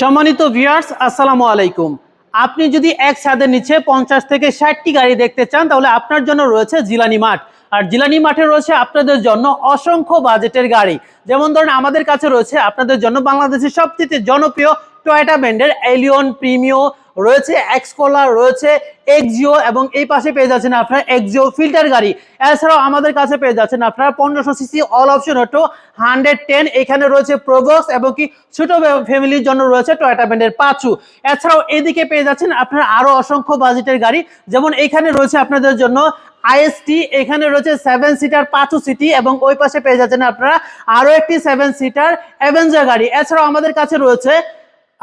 সম্মানিত ভিউয়ার্স আসসালামু আলাইকুম। আপনি যদি এক ছাদের নিচে পঞ্চাশ থেকে ষাটটি গাড়ি দেখতে চান, তাহলে আপনার জন্য রয়েছে জিলানি মাঠ। আর জিলানি মাঠে রয়েছে আপনাদের জন্য অসংখ্য বাজেটের গাড়ি। যেমন ধরুন, আমাদের কাছে রয়েছে আপনাদের জন্য বাংলাদেশের সবচেয়ে জনপ্রিয় টয়োটা ব্র্যান্ডের এলিয়ন প্রিমিও রয়েছে এক্সকোলা রয়েছে এক্সিও এবং এই পাশে পেয়ে যাচ্ছেন আপনারা এক্সিও ফিল্টার গাড়ি। এছাড়াও আমাদের কাছে পেয়ে যাচ্ছেন আপনারা পনেরোশো CC all option auto hundred ten এখানে রয়েছে প্রোবক্স এবং কি ছোট ফ্যামিলির জন্য রয়েছে টয়টা ব্র্যান্ডের পাঁচু এছাড়াও এদিকে পেয়ে যাচ্ছেন আপনার আরও অসংখ্য বাজেটের গাড়ি। যেমন এখানে রয়েছে আপনাদের জন্য আইএসটি এখানে রয়েছে সেভেন সিটার পাঁচু সিটি এবং ওই পাশে পেয়ে যাচ্ছেন আপনারা আরও একটি সেভেন সিটার অ্যাভেঞ্জার গাড়ি। এছাড়াও আমাদের কাছে রয়েছে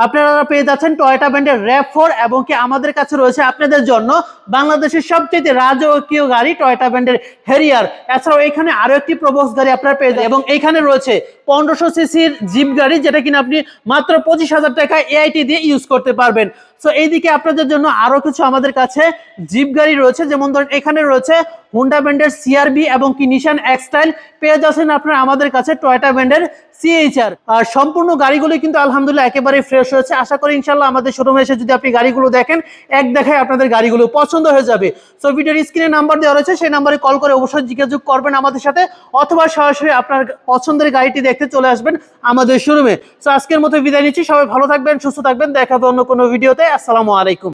আপনারা পেয়ে যাচ্ছেন টয়টা ব্র্যান্ডের র্যাপ ফোর এবং কি আমাদের কাছে রয়েছে আপনাদের জন্য বাংলাদেশের সবচেয়ে রাজকীয় গাড়ি টয়টা ব্র্যান্ডের হেরিয়ার এছাড়াও এখানে আরও একটি প্রবক্স গাড়ি আপনারা পেয়ে এবং এখানে রয়েছে পনেরোশো সিসির জিপ গাড়ি, যেটা কিনা আপনি মাত্র পঁচিশ হাজার টাকা এআইটি দিয়ে ইউজ করতে পারবেন। সো এইদিকে আপনাদের জন্য আরও কিছু আমাদের কাছে জিপ গাড়ি রয়েছে। যেমন ধরেন, এখানে রয়েছে হুন্ডা ব্র্যান্ডের সিআরবি এবং কি নিশান এক্সটাইল পেয়ে যাচ্ছেন আপনারা আমাদের কাছে টয়টা ব্র্যান্ডের সিএইচআর আর সম্পূর্ণ গাড়িগুলো কিন্তু আলহামদুলিল্লাহ একেবারে ফ্রেশ হয়েছে আশা করি ইনশাল্লাহ আমাদের শোরুমে এসে যদি আপনি গাড়িগুলো দেখেন, এক দেখায় আপনাদের গাড়িগুলো পছন্দ হয়ে যাবে। সো ভিডিওর স্ক্রিনে নাম্বার দেওয়া রয়েছে, সেই নাম্বারে কল করে অবশ্যই যোগাযোগ করবেন আমাদের সাথে, অথবা সরাসরি আপনার পছন্দের গাড়িটি দেখতে চলে আসবেন আমাদের শোরুমে সো আজকের মতো বিদায় নিচ্ছি। সবাই ভালো থাকবেন, সুস্থ থাকবেন। দেখা হবে অন্য কোনো ভিডিওতে আসসালামু আলাইকুম।